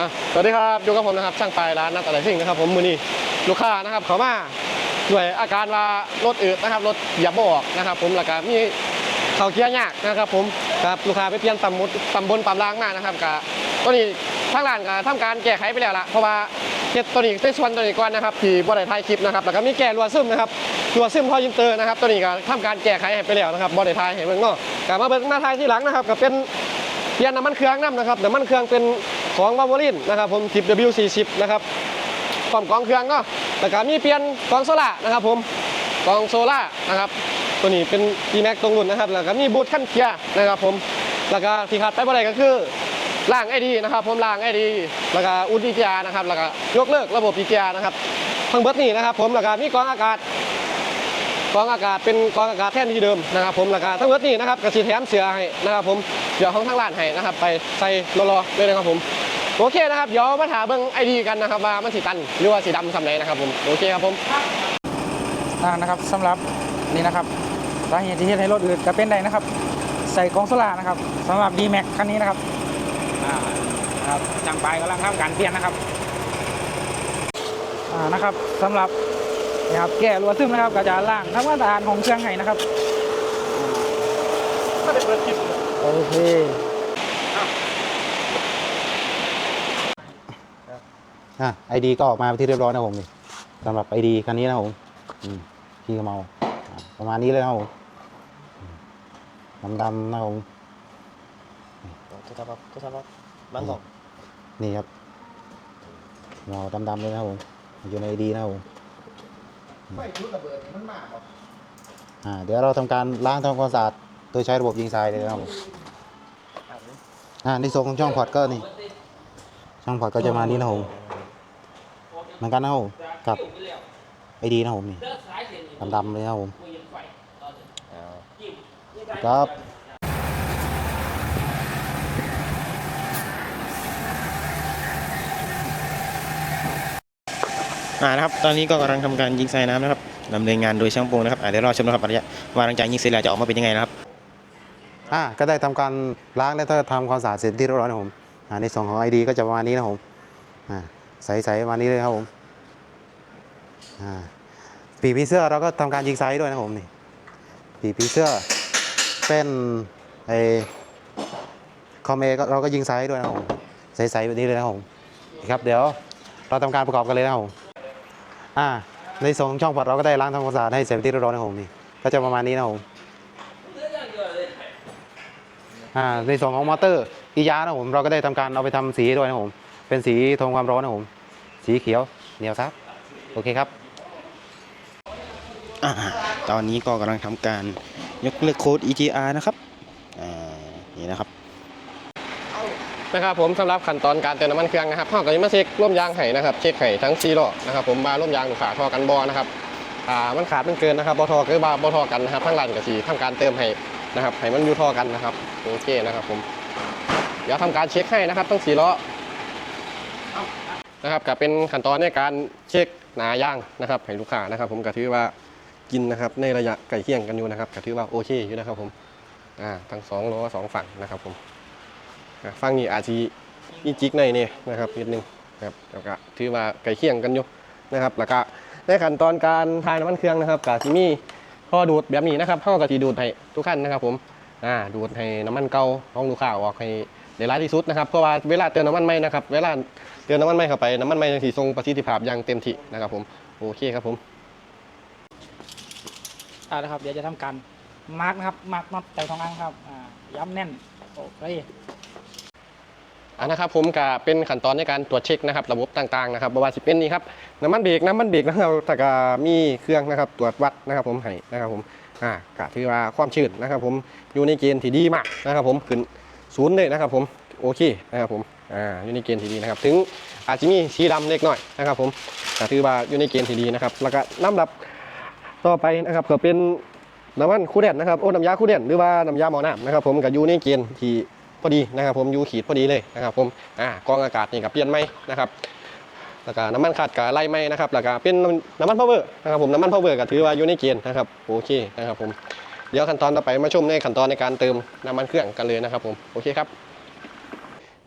อะสวัสดีครับอยู่กับผมนะครับช่างปลายร้านนัดอะไรสิ่งนะครับ ผมมือนี้ลูกค้านะครับเขามาด้วยอาการว่ารถอืดนะครับรถหยียบบอกนะครับ ผมแล้วก็มีเขาเกียร์ยากนะครับ ผมกับลูกค้าไปเปลี่ยนตำมุดตำบนตำล่างมานะครับกับตัวนี้ทางร้านก็ทำการแก้ไขไปแล้วละเพราะว่าเฮ็ดตัวนี้ในส่วนตัวนี้ก่อนนะครับที่บ่ได้ถ่ายคลิปนะครับแล้วก็มีแก้รัวซึมนะครับรัวซึมพอยินเตอร์นะครับตัวนี้ก็ทำการแก้ไขให้ไปแล้วนะครับบ่ได้ถ่ายให้เบิ่งเนาะกลับมาเบิ่งหน้าถ่ายที่หลังนะครับก็เป็นเปลี่ยนน้ำมันเครื่องน้ำนะครับน้ำมันเครื่องเป็น ของวาโวลินนะครับผมทิป W40 นะครับพร้อมกองเครื่องเนาะแล้วก็มีเปลี่ยนกองโซล่านะครับผมกองโซล่านะครับ ตัวนี้เป็น d m a x ตรงรุ่นนะครับ แล้วก็มีบูทขั้นเกียร์นะครับผม แล้วก็ที่ขาดไปบ่ได้ก็คือล่างไอดีนะครับผมล่างไอดี แล้วก็อุดดีเจนะครับ แล้วก็ยกเลิกระบบดีเจนะครับทั้งเบิดนี่นะครับผม แล้วก็มีกองอากาศ กองอากาศเป็นกองอากาศแท่นที่เดิมนะครับผมราคาทั้งหมดนี้นะครับกระสีแถมเสือให้นะครับผมเสือของทางร้านให้นะครับ ไปใส่รอๆเลยนะครับผมโอเคนะครับเดี๋ยวมาถามเบิ้งไอดีกันนะครับว่ามันสีตันหรือว่าสีดำสำไหนะครับผมโอเคครับผมนะครับสำหรับนี่นะครับสาเหตุที่เฮ็ดให้รถอืดก็เป็นได้นะครับ ใส่กองโซล่านะครับสำหรับ d m a x คันนี้นะครับอ่าครับจังไปลายกำลังทำการเปลี่ยนนะครับอ่านะครับสำหรับ นะครับแก้รัวซึมนะครับก็จะล่างทำความสะอาดของเครื่องให้นะครับถ้าเป็นเปิดคลิปโอเคอะไอดีก็ออกมาเป็นที่เรียบร้อยนะผมนี่สำหรับไอดีคันนี้นะผมอืมพี่ก็เมาอะประมาณนี้เลยนะผมดำดำๆนะผมทุกท่านครับทุกท่านครับบางกอกนี่ครับเงาดำดำๆเลยนะครับผมอยู่ใน ไอดีนะครับผมอ่าเดี๋ยวเราทำการล้างทำความสะอาดโดยใช้ระบบยิงทรายเลยนะครับผมอ่าในส่วนของช่องพอร์ตก็นี่ช่องพอร์ตก็จะมานี้นะผมเหมือนกันนะครับผมกับไอดีนะครับผมนี่ดำๆเลยนะครับผมครับ อ่านะครับ ตอนนี้ก็กำลังทำการยิงใส่น้ำนะครับดำเนินงานโดยช่างปงนะครับอ่าเดี๋ยวรอชมนะครับระยะว่าหลังจากยิงเสร็จแล้วจะออกมาเป็นยังไงนะครับอ่าก็ได้ทำการล้างและก็ทำความสะอาดเสร็จที่เรียบร้อยนะผมอ่าในส่วนของไอดีก็จะประมาณนี้นะผมอ่าใสๆประมาณนี้เลยครับผมอ่าปีกผีเสื้อเราก็ทำการยิงไซส์ด้วยนะผมนี่ปีกผีเสื้อเป็นไอคอมเอก็เราก็ยิงไซส์ด้วยนะครับผมใสๆแบบนี้เลยนะครับผมครับเดี๋ยวเราทำการประกอบกันเลยนะครับผม อ่าในส่วนของช่องพอร์ตเราก็ได้ล้างทำความสะอาดให้เสร็จที่เรียบร้อยนะผมนี่ก็จะประมาณนี้นะผมอ่าในส่วนของมอเตอร์อียานะผมเราก็ได้ทำการเอาไปทำสีด้วยนะผมเป็นสีทนความร้อนนะผมสีเขียวเหนียวซับโอเคครับอตอนนี้ก็กำลังทำการยกเลิกโค้ด EGR นะครับอ่านี่นะครับ นะครับผมสำหรับขั้นตอนการเติมน้ำมันเครื่องนะครับเราก็จะมาเช็คร่วมยางไห้นะครับเช็คไห้ทั้งซีโร่นะครับผมบาร่วมยางหรือฝาท่อกันบอนะครับอ่ามันขาดมันเกินนะครับบอทอคือบาบอทอกันนะครับทั้งร้านกับสีทำการเติมให้นะครับให้มันอยู่ท่อกันนะครับโอเคนะครับผมเดี๋ยวทำการเช็คให้นะครับทั้งสี่ล้อนะครับกับเป็นขั้นตอนในการเช็คหนายางนะครับให้ลูกค้านะครับ ผมก็ถือว่ากินนะครับในระยะใกล้เคียงกันอยู่นะครับก็ถือว่าโอเคอยู่นะครับผมอ่าทั้งสองล้อสองฝั่งนะครับผม อ่าฝั่งนี้อาจจะมีจิกในอยเนี่ยนะครับนิดนึงนะครับแล้วก็ถือว่าใกล้เคียงกันอยู่นะครับแล้วก็ในขั้นตอนการทายน้ำมันเครื่องนะครับก็จะมีท่อดูดแบบนี้นะครับท่อกะทิดูดให้ทุกขั้นนะครับ ผมอ่าดูดให้น้ำมันเก่าของลูกค้าออกให้ได้ร้ายที่สุดนะครับเพราะว่าเวลาเติมน้ำมันใหม่นะครับเวลาเติมน้ำมันใหม่เข้าไปน้ำมันใหม่จะทรงประสิทธิภาพอย่างเต็มที่นะครับผมโอเคครับผมอ่านะครับเดี๋ยวจะทำการมาร์กนะครับมาร์กน็อตแต่ทองอังครับอ่าย้ำแน่นโอเค อ่านะครับผมก็เป็นขั้นตอนในการตรวจเช็คนะครับระบบต่างๆนะครับบ่ว่าสิเป็นนี่ครับน้ำมันเบรกน้ำมันเบรกนะครับแต่ก็มีเครื่องนะครับตรวจวัดนะครับผมให้นะครับผมอ่าก็ถือว่าความชื้นนะครับ ผมอยู่ในเกณฑ์ที่ดีมากนะครับ ผมขึ้นศูนย์เลยนะครับผมโอเคนะครับผมอ่าอยู่ในเกณฑ์ที่ดีนะครับ ถึงอาจจะมีสีดำเล็กน้อยนะครับ ผมก็ถือว่าอยู่ในเกณฑ์ที่ดีนะครับ แล้วก็น้ำดับต่อไปนะครับก็เป็นน้ำมันคู่เดนนะครับโอ้น้ำยาคู่เดนหรือว่าน้ำยาหมอน้ำนะครับ ผมก็อยู่ในเกณฑ์ที่ พอดีนะครับผมอยู่ขีดพอดีเลยนะครับผมอ่ากองอากาศนี่กับเปลี่ยนไหมนะครับแล้วก็น้ำมันขาดกับไล่ไหมนะครับแล้วก็เป็นน้ำมันพาวเวอร์นะครับผมน้ำมันพาวเวอร์ก็ถือว่าอยู่ในเกณฑ์นะครับโอเคนะครับผมเดี๋ยวขั้นตอนต่อไปมาชมในขั้นตอนในการเติมน้ำมันเครื่องกันเลยนะครับผมโอเคครับ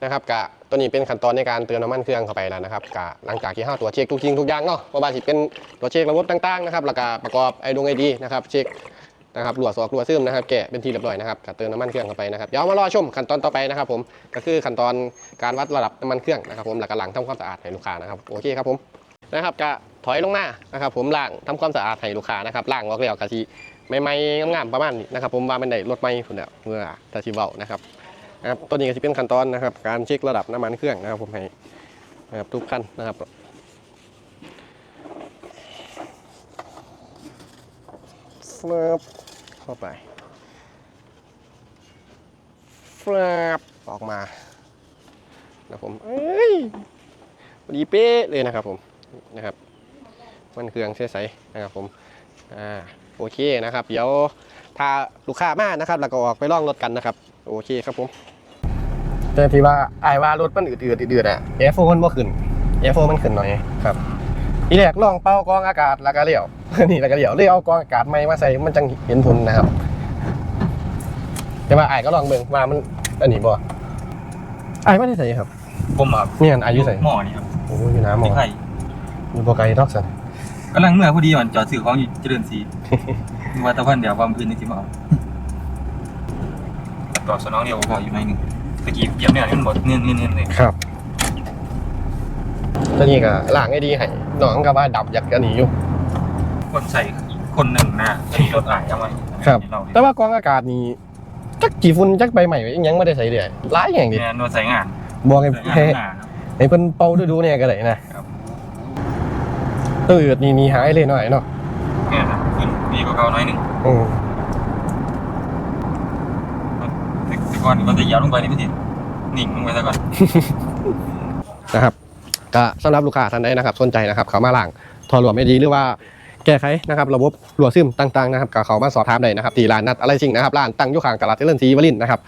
นะครับกะตัวนี้เป็นขั้นตอนในการเติมน้ำมันเครื่องเข้าไปแล้วนะครับกะหลังจากที่เราตรวเช็คทุกสิ่งทุกอย่างเนาะว่าบาสิเป็นตรวเช็คระบบต่างๆนะครับแล้วก็ประกอบไอดงไอดีนะครับเช็ค นะครับรั่วซอกรั่วซึมนะครับแกะเป็นทีเรียบร้อยนะครับกะเติมน้ำมันเครื่องเข้าไปนะครับเดี๋ยวมารอชมขั้นตอนต่อไปนะครับผมก็คือขั้นตอนการวัดระดับน้ำมันเครื่องนะครับผมแล้วก็หลังทำความสะอาดให้ลูกค้านะครับโอเคครับผมนะครับกะถอยลงมานะครับผมล้างทำความสะอาดให้ลูกค้านะครับล้างออกแล้วกะทีใหม่ๆงามๆประมาณนี้นะครับผมว่ามันได้รถใหม่พุ่นแล้วเมื่อตาชิเว้านะครับนะครับตัวนี้ก็จะเป็นขั้นตอนนะครับการเช็คระดับน้ำมันเครื่องนะครับผมให้นะครับทุกขั้นนะครับ ฟลับเข้าไปฟลับออกมานะครับผมเอ้ยดีเป๊ะเลยนะครับผมนะครับ มันเครื่องใช้ๆนะครับผมอ่าโอเคนะครับ เดี๋ยวถ้าลูกค้ามานะครับแล้วก็ออกไปล่องรถกันนะครับ โอเคครับผมแต่ที่ว่าไอ้ว่ารถมันอืดๆอืดๆอะแอร์โฟมันบ่ขึ้นแอร์โฟมันขึ้นหน่อยครับ ทีแรกลองเป่ากรองอากาศแล้วก็เลี้ยวนี่แล้วก็เลี้ยวเลยเอากรองอากาศใหม่มาใส่มันจังเห็นผลนะครับแต่ว่าไอ้ายก็ลองเบิ่งว่ามันอันนี้บ่ไอ้ายไม่ได้ใส่ครับผมครับเนี่ยไอ้ายอยู่ใส่หมอนี่ครับโอ้ยอยู่น้ำหมที่อไข่อยู่บ่ไกลดอกสันกำลังเมื่อพอดีมันจอดซื้อของอยู่เจริญศรีมีว่าแตะวันเดี๋ยวความพื้นนี่สิมาเอาตอบสนองเดียวพออยู่ในอยหนึ่งตะกี้เหยียบเนี่ยมันหมดเนื่อนเนื่อนเนื่อนเลยครับตัวนี้ก็ล้างให้ดีให้ น้องก็ว่าดับอยากจะหนีอยู่ คนใส่คนหนึ่งนะขี่รถหลายเอาไว้ครับเราแต่ว่ากรองอากาศนี่จักกี่ฝุ่นจักใบใหม่ยังไม่ได้ใส่เลยหลายอย่างดิเนี่ยนวดใส่งานบอกให้ใส่งานให้หน้าครับ ให้เพิ่นเป่าดูดูๆเนี่ยก็ได้นะครับตัวอืดนี่นี่หายเลยหน่อยเนาะเนี่ยครับขึ้นดีกว่าเก่าหน่อยหนึ่งอืมแต่แต่ก่อนมันจะเหยียบลงไปนี่ไม่ติดนิ่งลงไปซะก่อนนะครับ ก็สำหรับลูกค้าท่านใดนะครับสนใจนะครับเขามาล่างทอหลวมไม่ดีหรือว่าแก้ไขนะครับระบบรั่วซึมต่างๆนะครับก็เขามาสอบถามได้นะครับที่ร้านนัดอะไรซิ่งนะครับร้านตั้งอยู่ข้างตลาดเจริญศรีวรินทร์นะครับ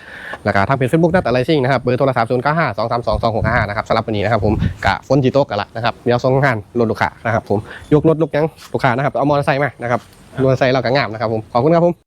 แล้วก็ทางเพจเฟซบุ๊กนัดอะไรซิ่งนะครับเบอร์โทรศัพท์0 9 5 2 3 2 2 6 5นะครับสำหรับวันนี้นะครับผมกะฝนจีโต๊ะกันละนะครับเดี๋ยวส่งงานรถลูกค้านะครับผมยกรถลูกยังลูกค้านะครับเอามอเตอร์ไซค์มานะครับมอเตอร์ไซค์เราก็งามนะครับผมขอบคุณครับผม